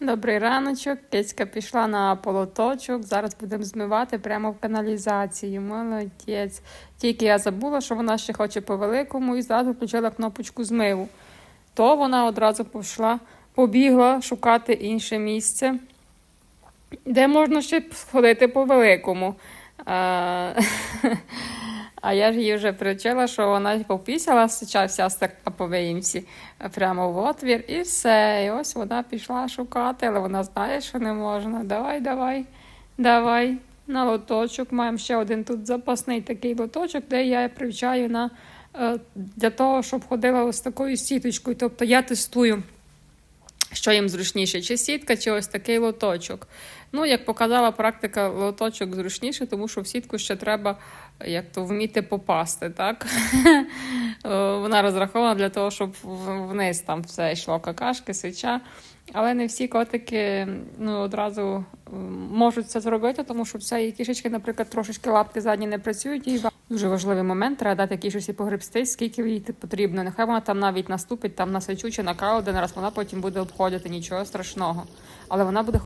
Добрий раночок. Кицька пішла на полоточок. Зараз будемо змивати прямо в каналізацію. Молодець. Тільки я забула, що вона ще хоче по великому і зразу включила кнопочку змиву. То вона одразу пішла, побігла шукати інше місце, де можна ще сходити по великому. А, я ж її вже привчила, що вона попісяла, вся стекла по виїмці прямо в отвір, і все. І ось вона пішла шукати, але вона знає, що не можна. Давай, давай, давай. На лоточок. Маємо ще один тут запасний такий лоточок, де я привчаю на, е, для того, щоб ходила ось такою сіточкою. Тобто я тестую. Що їм зручніше, чи сітка, чи ось такий лоточок. Ну, як показала практика, лоточок зручніше, тому що в сітку ще треба як то вміти попасти, так? Вона розрахована для того, щоб вниз там все йшло какашки, свіча. Але не всі котики ну, одразу можуть це зробити, тому що цієї кішечки, наприклад, трошечки лапки задні не працюють. І дуже важливий момент. Треба дати кішечці погребстись, скільки їй потрібно. Нехай вона там навіть наступить там на сечу чи на кау один раз, вона потім буде обходити нічого страшного. Але вона буде